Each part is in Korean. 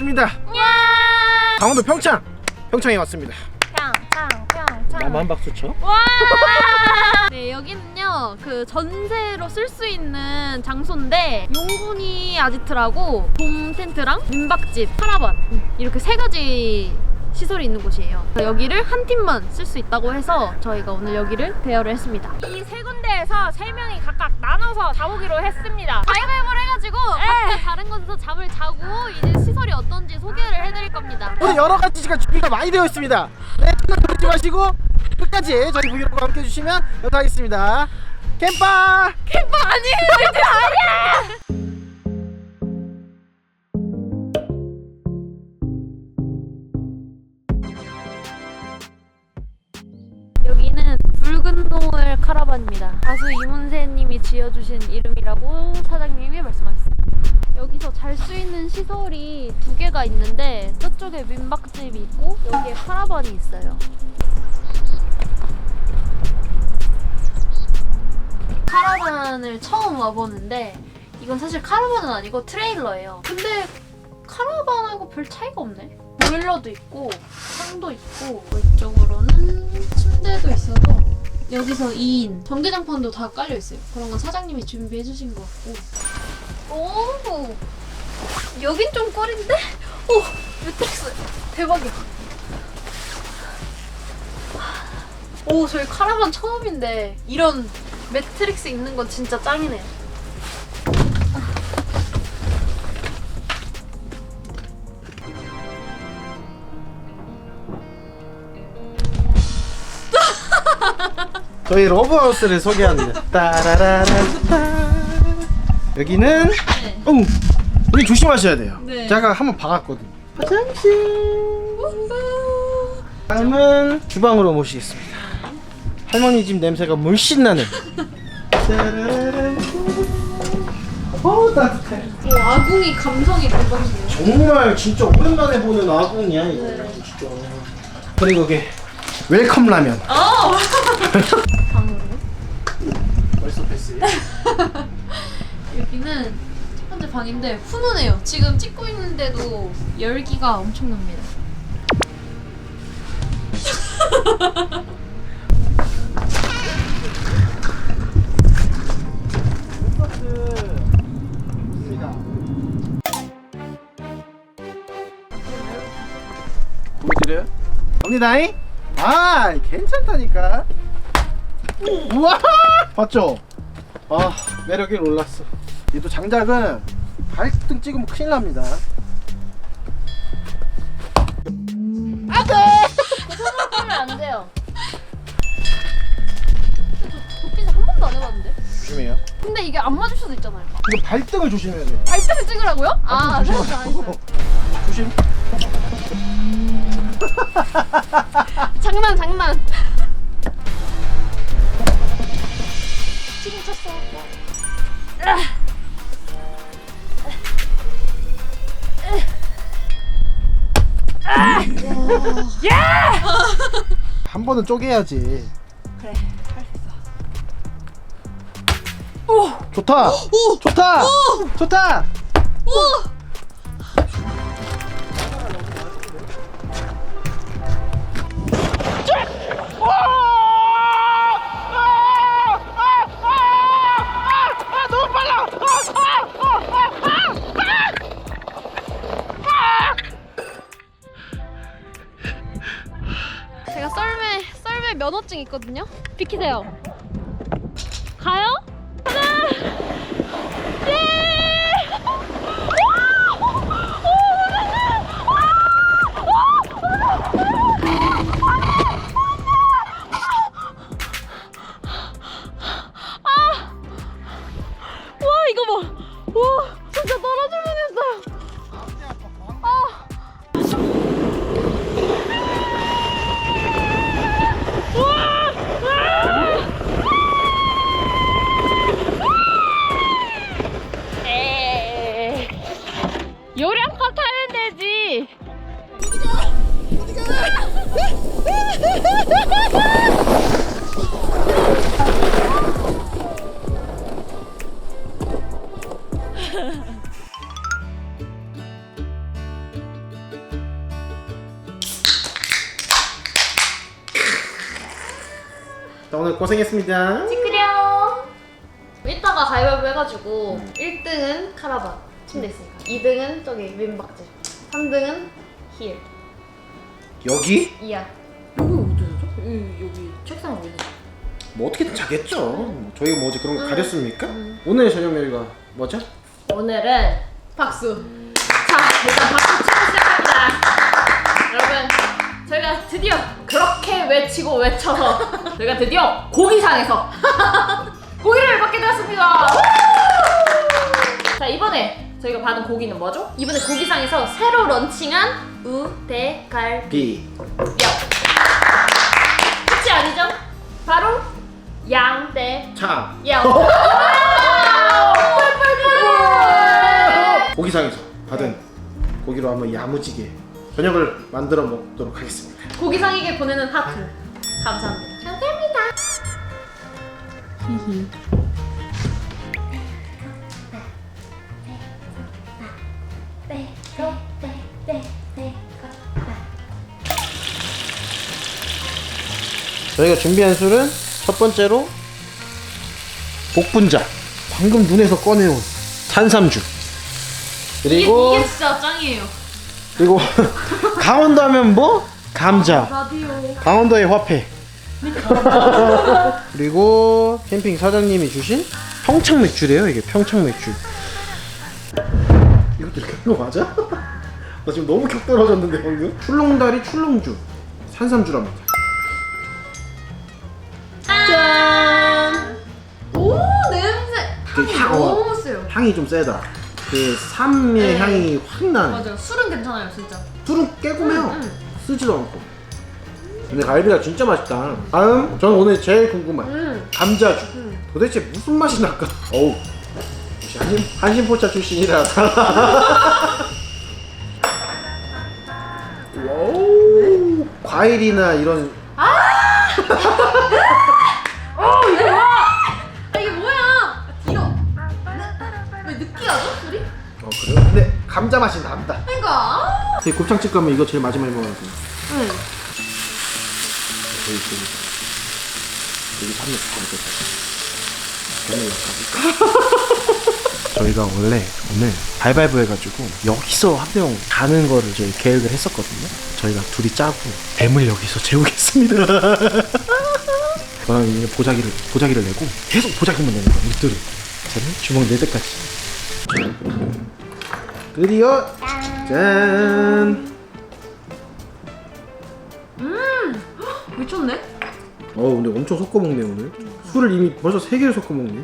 왔습니다. 강원도 평창. 평창에 왔습니다. 평창평창 나만 박수 쳐? 와! 네 여기는요 그 전세로 쓸 수 있는 장소인데 용군이 아지트라고 돔 텐트랑 민박집, 카라반 이렇게 세 가지 시설이 있는 곳이에요. 여기를 한 팀만 쓸 수 있다고 해서 저희가 오늘 여기를 대여를 했습니다. 이 세 군데에서 세 명이 각각 나눠서 자보기로 했습니다. 가위바위보를 해가지고 각자 다른 곳에서 잠을 자고 이제 시설이 어떤지 소개를 해드릴 겁니다. 오늘 여러 가지가 준비가 많이 되어 있습니다. 네, 채널 돌리지 마시고 끝까지 저희 브이로그와 함께 해주시면 감사하겠습니다. 캠파! 캠프 아니에요! 여기는 가수 이문세님이 지어주신 이름이라고 사장님이 말씀하셨습니다. 여기서 잘 수 있는 시설이 두 개가 있는데 저쪽에 민박집이 있고 여기에 카라반이 있어요. 카라반을 처음 와보는데 이건 사실 카라반은 아니고 트레일러예요. 근데 카라반하고 별 차이가 없네. 보일러도 있고 창도 있고 이쪽으로는 침대도 있어서 여기서 2인 전기장판도 다 깔려 있어요. 그런 건 사장님이 준비해 주신 것 같고. 오 여긴 좀 꿀인데? 오 매트릭스 대박이야. 오 저희 카라반 처음인데 이런 매트릭스 있는 건 진짜 짱이네 저희 러브하우스를 소개합니다. 따라라라따. 여기는 네. 어, 여기 조심하셔야 돼요. 네. 제가 한번 박았거든요. 화장실. 다음은 주방으로 모시겠습니다. 할머니 집 냄새가 물씬 나는. 따라라라. 어 따뜻해. 오, 아궁이 감성이 대박이네요. 정말 진짜 오랜만에 보는 아궁이야 이거 네. 진짜. 그리고 이게 웰컴 라면. 방으로. 벌써 패스. 여기는 첫 번째 방인데 훈훈해요. 지금 찍고 있는데도 열기가 엄청납니다. 보여드려요? 갑니다잉? 아 괜찮다니까 우와 봤죠? 아 매력이 올랐어 얘도 장작은 발등 찍으면 큰일 납니다 하면 안 돼요. 도끼는 한 번도 안 해봤는데. 조심해요 근데 이게 안 맞을 수도 있잖아요. 이거 발등을 조심해야 돼요 발등을 찍으라고요? 아, 발등 알았어, 알았어. 조심 장난, 장난. 한 번은 쪼개야지. 그래, 좋다. 좋다. 좋다 면허증 있거든요. 비키세요. 가요? 하나, 예! 와 고생했습니다. 찌끄려. 이따가 가위바위보 해가지고 1등은 카라반 침대 있으니까 2등은 저기 민박집 3등은 힐 여기? 이야 여기 어디죠? 여기, 여기 책상 어디죠? 뭐 어떻게든 자겠죠. 저희가 뭐 어제 그런 거 가렸습니까? 음. 오늘 저녁 메뉴가 뭐죠? 오늘은 박수 자 일단 박수 치고 시작합니다 여러분 저희가 드디어 그렇게 외치고 외쳐서 저희가 드디어 고기상에서 고기를 받게 되었습니다 자 이번에 저희가 받은 고기는 뭐죠? 이번에 고기상에서 새로 런칭한 우대갈비 비. 뼈 끝이 아니죠? 바로 양대 차. 뼈 고기상에서 받은 고기로 한번 야무지게 저녁을 만들어 먹도록 하겠습니다. 고기상에게 보내는 하트 감사합니다 감사합니다 저희가 준비한 술은 첫 번째로 복분자. 방금 눈에서 꺼내온 산삼주. 그리고 이게, 이게 진짜 짱이에요 그리고 강원도 하면 뭐? 감자. 라디오 강원도의 화폐. 그리고 캠핑 사장님이 주신 평창 맥주래요. 이게 평창 맥주. 이것도 이렇게 하는 거 맞아? 나 지금 너무 격 떨어졌는데 방금. 출렁다리 출렁주 산삼주랍니다. 짠. 오 냄새 그 향이 향, 어. 너무 세요 향이 좀 세다. 그 삼의 네. 향이 확 나네. 맞아요 술은 괜찮아요 진짜 술은 깨고 매요. 음, 쓰지도 않고. 근데 갈비가 진짜 맛있다. 다음, 저는 오늘 제일 궁금한 음. 감자주. 음. 도대체 무슨 맛이 날까? 어우, 역시 한신, 한신포차 출신이라. 와우, 과일이나 이런 아 감자 맛이 난다. 그러니까 아. 되게 곱창집 가면 이거 제일 마지막에 먹어야 돼. 응. 여기 여기 여기 삼겹 삼겹 저희가 원래 오늘 발발부 해가지고 여기서 한 명 가는 거를 저희 계획을 했었거든요. 저희가 둘이 짜고 뱀을 여기서 재우겠습니다. 저랑 이제 보자기를 보자기를 내고 계속 보자기만 내는 거야. 밑들을 저는 주먹 네 대까지. 드디어 짠. 미쳤네 어 근데 엄청 섞어 먹네 오늘. 술을 이미 벌써 세 개를 섞어 먹네.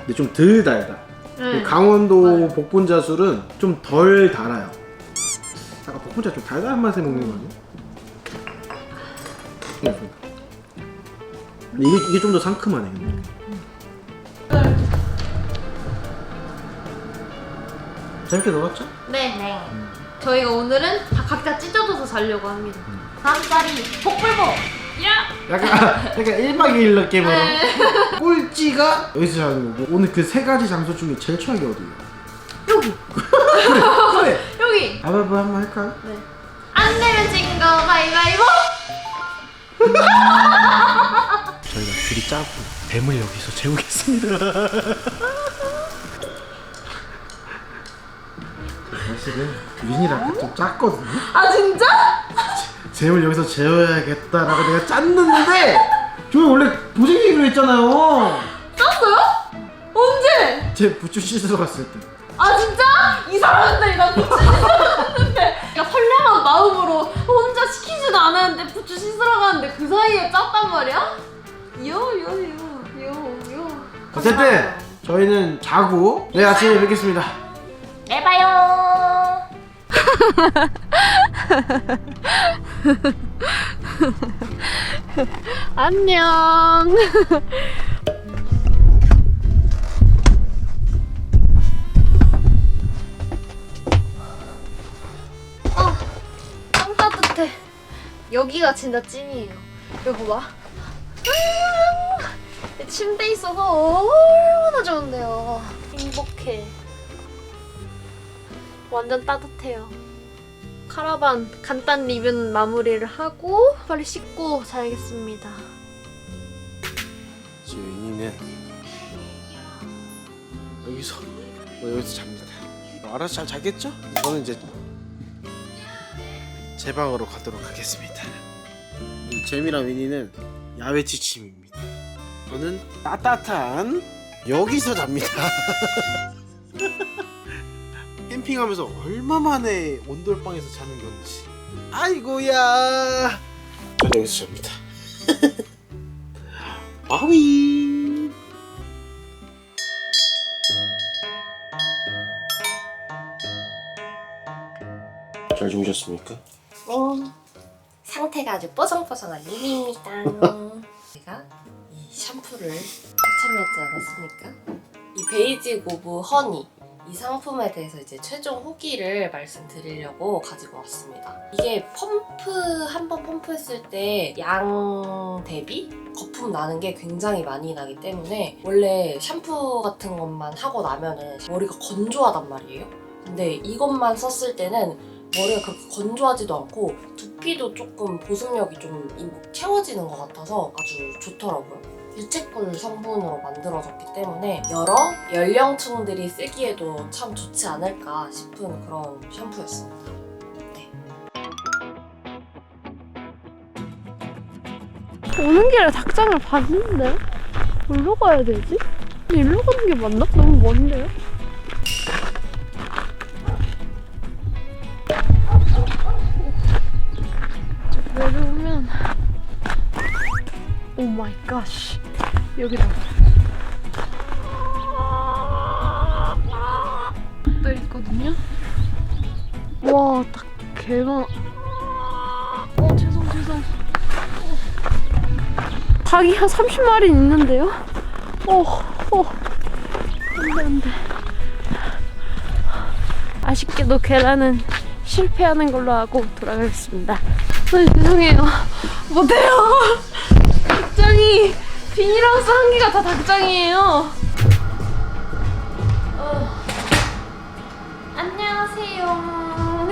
근데 좀 덜 달다. 네. 강원도 맞아요. 복분자 술은 좀 덜 달아요. 아까 복분자 좀 달달한 맛에 먹는 거 아니야? 네, 근데 이게 이게 좀 더 상큼하네. 근데. 재밌게 놀았죠? 네. 네. 저희가 오늘은 다 각자 찢어져서 자려고 합니다. 다음 달이 복불복. 야. 약간 약간 1박 2일 느낌으로 네. 꼴찌가 여기서 자는 거고 오늘 그 세 가지 장소 중에 제일 최악이 어디예요? 여기. 그래 여기. 아바바 한번 할까요? 네. 안 내면 진거 가위바위보. 저희가 둘이 짜고 뱀을 여기서 재우겠습니다 사실은 민이랑 좀 짰거든요 아 진짜? 뱀을 여기서 재워야겠다라고 내가 짰는데 저희 원래 보증기로 했잖아요 땄어요? 언제? 제 부추 씻으러 갔을 때 아 진짜? 이상한데 나 부추 씻었는데 그러니까 선량한 마음으로 혼자 시키지도 않았는데 부추 씻으러 갔는데 그 사이에 짰단 말이야? 요요요요요 어쨌든 저희는 자고 내일 아침에 뵙겠습니다 내 봐요 안녕 아, 땀 따뜻해. 여기가 진짜 찐이에요. 여기. 아, 침대 있어서 얼마나 좋은데요. 행복해. 완전 따뜻해요. 카라반 간단 리뷰는 마무리를 하고 빨리 씻고 자야겠습니다. 지은이는 여기서 뭐 여기서 잡니다. 뭐 알아서 잘 자겠죠? 저는 이제 제 방으로 가도록 하겠습니다. 이 재미랑 위니는 야외 지침입니다. 저는 따뜻한 여기서 잡니다. 캠핑하면서 얼마만에 온돌방에서 자는 건지. 아이고야. 저는 여기서 잡니다. 바위. 잘 주무셨습니까? 네. 상태가 아주 뽀송뽀송한 리미입니다. 제가 이 샴푸를 추천하지 않았습니까? 이 베이직 오브 허니 이 상품에 대해서 이제 최종 후기를 말씀드리려고 가지고 왔습니다. 이게 펌프 한 번 펌프했을 때 양 대비 거품 나는 게 굉장히 많이 나기 때문에 원래 샴푸 같은 것만 하고 나면은 머리가 건조하단 말이에요. 근데 이것만 썼을 때는 머리가 그렇게 건조하지도 않고 두피도 조금 보습력이 좀 이- 채워지는 것 같아서 아주 좋더라고요. 유채꿀 성분으로 만들어졌기 때문에 여러 연령층들이 쓰기에도 참 좋지 않을까 싶은 그런 샴푸였습니다. 오는 길에 닭장을 봤는데 어디로 가야 되지? 일로 가는 게 맞나? 너무 먼데요? 내려오면 오 마이 갓 여기다 또 있거든요 와닭 개많아 어 죄송 죄송 닭이 한 30마리 있는데요? 어, 어. 안 돼, 안 돼. 아쉽게도 계란은 실패하는 걸로 하고 돌아가겠습니다. 네, 죄송해요. 못해요. 비닐 하우스 한 개가 다 닭장이에요. 어. 안녕하세요.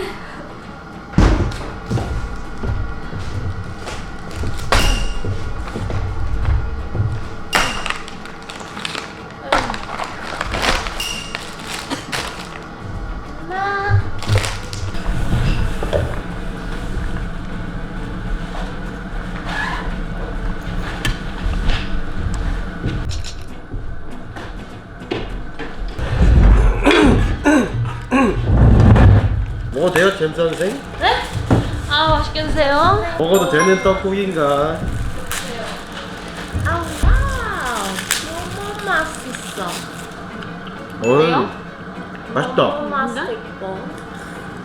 잼 선생? 아 맛있게 드세요. 먹어도 되는 떡국인가? 아 와우 너무 맛있어. 어이, 맛있다. 맛있고.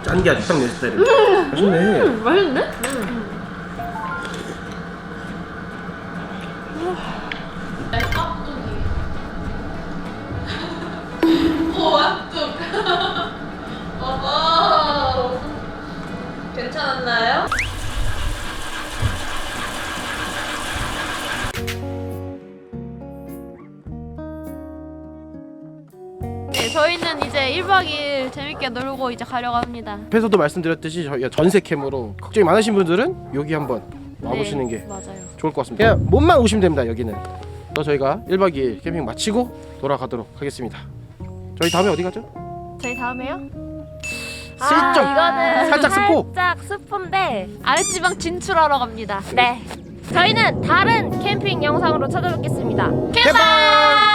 짠 게 아주 딱내 스타일이야. 맛있네. 맛있는데? 괜 재밌게 놀고 이제 가려고 합니다. 앞에서도 말씀드렸듯이 저희가 전세 캠으로 걱정이 많으신 분들은 여기 한번 와보시는 네, 게 맞아요. 좋을 것 같습니다. 그냥 몸만 오시면 됩니다. 여기는. 또 저희가 1박 2일 캠핑 마치고 돌아가도록 하겠습니다. 저희 다음에 어디 가죠? 저희 다음에요? 슬쩍 이거는 살짝 스포. 살짝 스포인데 아랫지방 진출하러 갑니다. 네 저희는 다른 캠핑 영상으로 찾아뵙겠습니다. 개발!